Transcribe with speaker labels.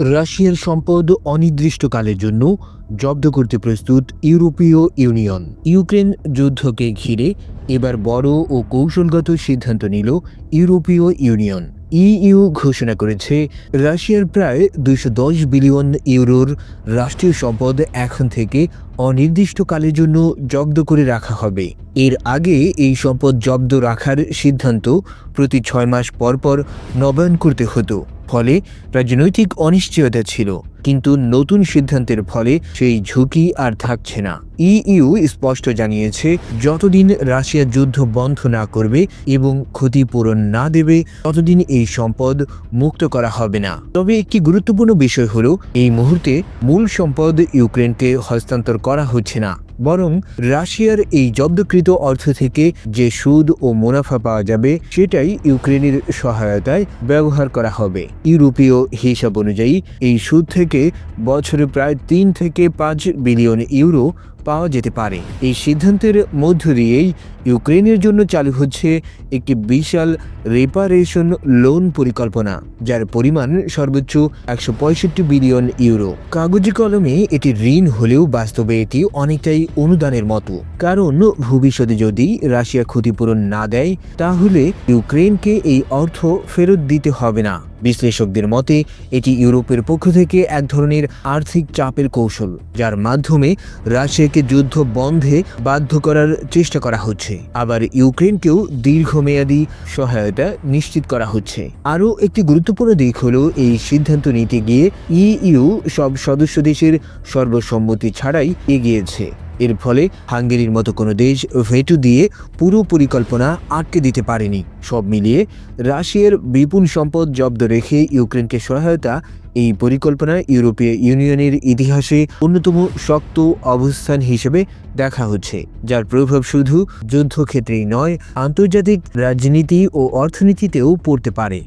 Speaker 1: রাশিয়ার সম্পদ অনির্দিষ্টকালের জন্য জব্দ করতে প্রস্তুত ইউরোপীয় ইউনিয়ন। ইউক্রেন যুদ্ধকে ঘিরে এবার বড় ও কৌশলগত সিদ্ধান্ত নিল ইউরোপীয় ইউনিয়ন। ইইউ ঘোষণা করেছে, রাশিয়ার প্রায় দুইশো দশ বিলিয়ন ইউরোর রাষ্ট্রীয় সম্পদ এখন থেকে অনির্দিষ্টকালের জন্য জব্দ করে রাখা হবে। এর আগে এই সম্পদ জব্দ রাখার সিদ্ধান্ত প্রতি ছয় মাস পর পর নবায়ন করতে হতো। ফলে রাজনৈতিক অনিশ্চয়তা ছিল। কিন্তু নতুন সিদ্ধান্তের ফলে সেই ঝুঁকি আর থাকছে না। ইইউ স্পষ্ট জানিয়েছে, যতদিন রাশিয়া যুদ্ধ বন্ধ না করবে এবং ক্ষতিপূরণ না দেবে, ততদিন এই সম্পদ মুক্ত করা হবে না। তবে একটি গুরুত্বপূর্ণ বিষয় হলো, এই মুহূর্তে মূল সম্পদ ইউক্রেনকে হস্তান্তর করা হচ্ছে না। বরং রাশিয়ার এই জব্দকৃত অর্থ থেকে যে সুদ ও মুনাফা পাওয়া যাবে, সেটাই ইউক্রেনের সহায়তায় ব্যবহার করা হবে। ইউরোপীয় হিসাব অনুযায়ী, এই সুদ থেকে বছরে প্রায় তিন থেকে পাঁচ বিলিয়ন ইউরো পাওয়া যেতে পারে। এই সিদ্ধান্তের মধ্য দিয়েই ইউক্রেনের জন্য চালু হচ্ছে একটি বিশাল রেপারেশন লোন পরিকল্পনা, যার পরিমাণ সর্বোচ্চ একশো পঁয়ষট্টি বিলিয়ন ইউরো কাগজে কলমে এটি ঋণ হলেও বাস্তবে এটি অনেকটাই অনুদানের মতো। কারণ ভবিষ্যতে যদি রাশিয়া ক্ষতিপূরণ না দেয়, তাহলে ইউক্রেনকে এই অর্থ ফেরত দিতে হবে না। বিশ্লেষকদের মতে, এটি ইউরোপের পক্ষ থেকে এক ধরনের আর্থিক চাপের কৌশল, যার মাধ্যমে রাশিয়াকে যুদ্ধ বন্ধে বাধ্য করার চেষ্টা করা হচ্ছে। আবার ইউক্রেনকেও দীর্ঘমেয়াদী সহায়তা নিশ্চিত করা হচ্ছে। আরও একটি গুরুত্বপূর্ণ দিক হলো এই সিদ্ধান্ত নিতে গিয়ে ইইউ সব সদস্য দেশের সর্বসম্মতি ছাড়াই এগিয়েছে। এর ফলে হাঙ্গেরির মতো কোনো দেশ ভেটু দিয়ে পুরো পরিকল্পনা আটকে দিতে পারেনি। সব মিলিয়ে রাশিয়ার বিপুল সম্পদ জব্দ রেখে ইউক্রেনকে সহায়তা এই পরিকল্পনা ইউরোপীয় ইউনিয়নের ইতিহাসে অন্যতম শক্ত অবস্থান হিসেবে দেখা হচ্ছে, যার প্রভাব শুধু যুদ্ধক্ষেত্রেই নয়, আন্তর্জাতিক রাজনীতি ও অর্থনীতিতেও পড়তে পারে।